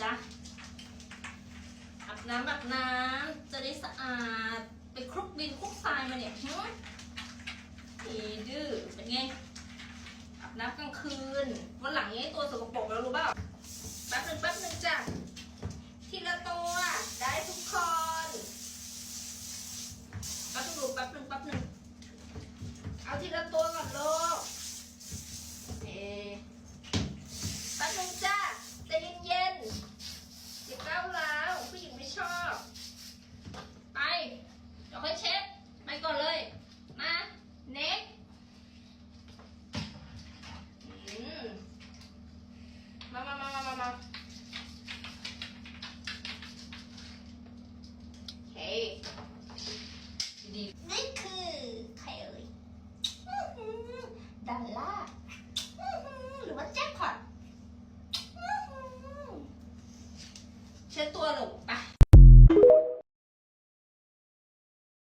จ้ะอาบน้ำแบบน้ำจะได้สะอาด ไปคลุกดินคลุกทรายมาเนี่ยฮึอีดื้อเป็นไงอาบน้ำกลางคืน วันหลังนี้ตัวสกปรกแล้วรู้เปล่าแป๊บนึงแป๊บนึงจ้ะทีละตัวได้ทุกคนแป๊บนึงแป๊บนึงแป๊บนึงเอาทีละตัวก่อนเลย มามามามามามาเฮ้ยดีนี่คือใครเอ่ยอื้อหือดัลล่าอื้อหือหรือว่าแจ็คพอตอื้อหือเช็ดตัวลูก